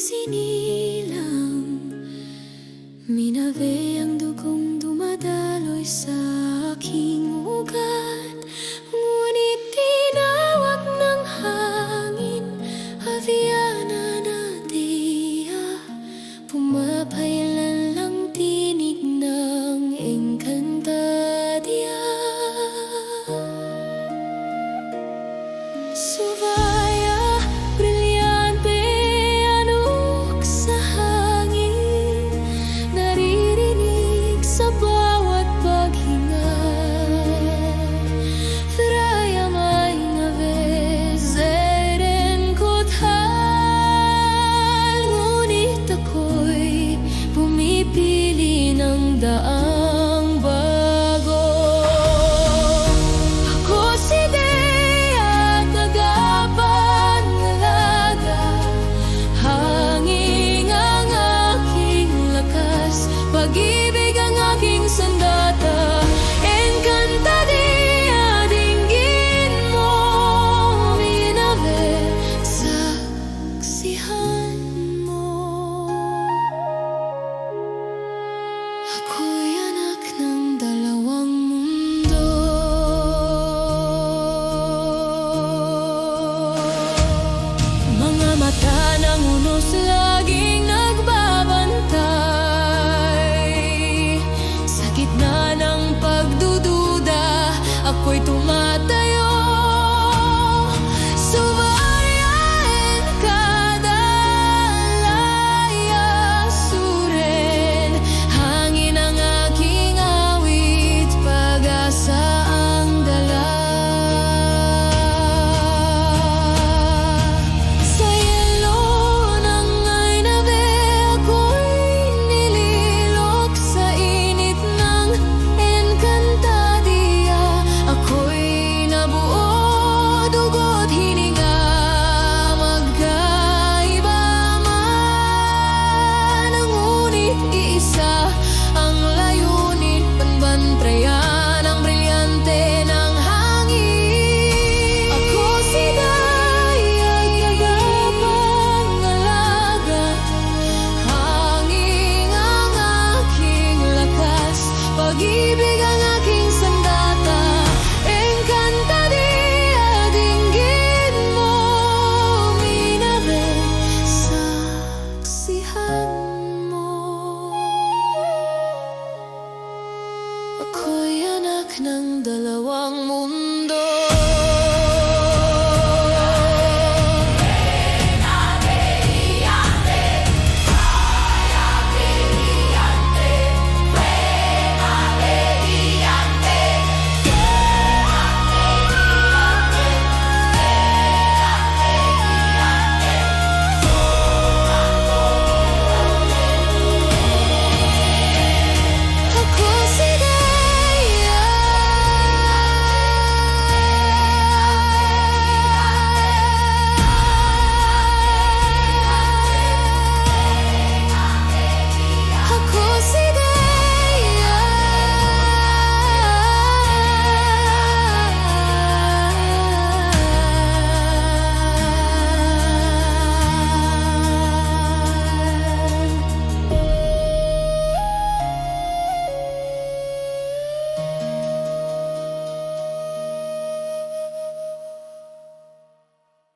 easy need. Daang bago. Ako si Dea, tagapangalaga Hangin ang aking lakas Pag-ibig Ako'y anak ng dalawang mundo. Mga mata ng unos laging